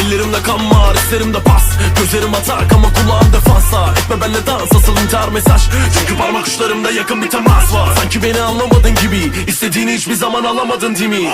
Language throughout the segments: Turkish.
Ellerimde kan var, hislerimde pas. Gözlerim atak ama kulağım defansa Etme benle dans, asıl intihar mesaj. Çünkü parmak uçlarımda yakın bir temas var. Sanki beni anlamadın gibi. İstediğini hiçbir zaman alamadın değil mi?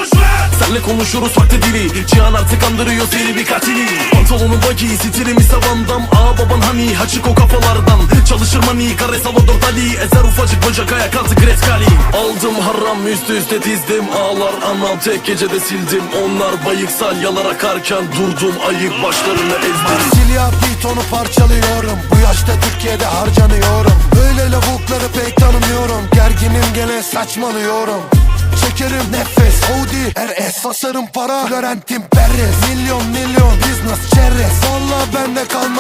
Senle konuşuruz vakti dili. Cihan artık andırıyor seni bir katili Pantolonun bagi, stilimi savandam. Aa baban hani, açık o kafalardan. Çalışır mani, kare Salvador Dali. Ezer ufacık bacak ayak altı Gretzkali Aldım haram üst üste dizdim. Ağlar anam tek gecede sildim. Onlar bayıksal yalar akarken Durdum. Ayık başlarını ezdim. Silya beat onu parçalıyorum. Bu yaşta Türkiye'de harcanıyorum. Böyle lavukları pek tanımıyorum. Gerginim gene saçmalıyorum. Çekerim nefes Audi RS Basarım para. Florentin Perez. Milyon milyon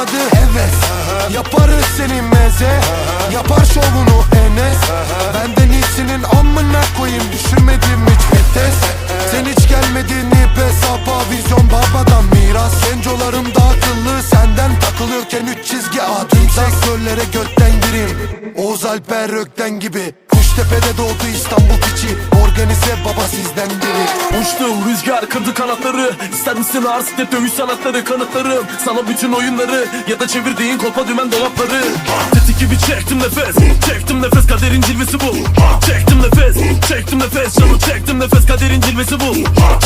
kalmadı heves Yaparız senin meze. Yapar şovunu Enes. Benden iyisinin amına koyayım. Düşünmedim hiç vites Sen hiç gelmedin ip hesaba. Vizyon babadan miras. Gencolarım da akıllı. Senden takılıyorken üç çizgi adım Sektörlere götten gireyim. Oğuz Alper Ökten gibi. Kuştepe'de doğdu İstanbul piçi Organize baba sizden biri. Uçtum rüzgar kırdı kanatları. İster misin arsitet dövüş sanatları kanıtlarım Sana bütün oyunları ya da çevirdiğin kolpa dümen dolapları. Tetik gibi çektim nefes Çektim nefes. Kaderin cilvesi bu. Çektim nefes Çektim nefes. Canım çektim nefes kaderin cilvesi bu.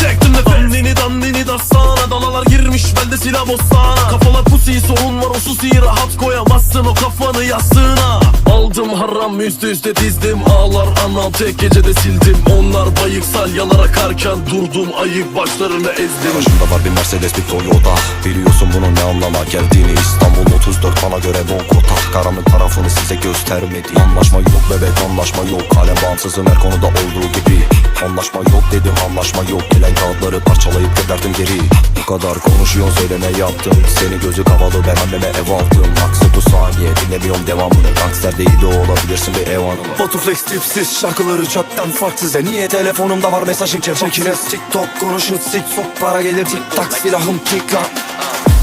Çektim nefes. Dandini dandini dastana Dalalar girmiş bende silah bostana Kafalar pusi sorun var o susi Rahat koyamazsın. O kafanı yastığına Aldım haram üst üste dizdim Ağlar anam tek gecede sildim. Onlar bayıksal yalar akarken Durdum ayık başlarını ezdim. Başımda var bir Mercedes bir Toyota. Biliyorsun bunun ne anlama geldiğini. İstanbul 34 bana göre Bogota Karanlık tarafını size göstermedi Anlaşma yok bebek anlaşma yok. Kalem bağımsızım her konuda olduğu gibi. Anlaşma yok dedim anlaşma yok. Gelen kağıtları parçalayıp gönderdim geri. Bu kadar konuşuyorsun söyle ne yaptın Seni gözü kapalı ben anneme ev aldım. Maksat 30 saniye dinlemiyorum devamını. Gangster değil de olabilirsin bir ev hanımı. Botuflex tipsiz şarkıları çöpten farksız. E niye telefonumda var mesajın kefakines TikTok konuşun sik sok para gelir tik tak silahım tik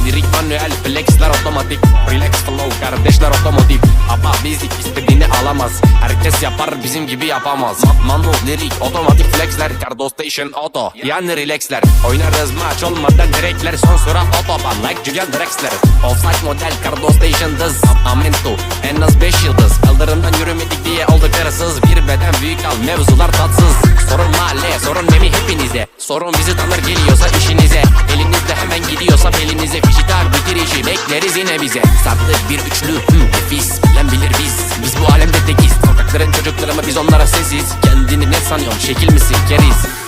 Lirik manuel flexler otomatik. Relax flow kardeşler otomotiv. Ama biz istediğini alamaz. Herkes yapar bizim gibi yapamaz. Manu lirik otomatik flexler Cardo station auto. Yani relaxler. Oynarız maç olmadan direkler. Son sürat otoban like Julian Drexler. Offside model Cardo station dız Amento en az 5 yıldız. Kaldırımdan yürümedik diye olduk yarasız Bir beden büyük al mevzular tatsız. Sorun mahalle sorun memi hepinize. Sorun bizi tanır geliyorsa işinize bekleriz yine bize. Sardık bir üçlü hı, nefis. Bilen bilir biz. Biz bu alemde tekiz. Sokakların çocukları mı biz onlara sessiz. Kendini ne sanıyorsun şekil misin keriz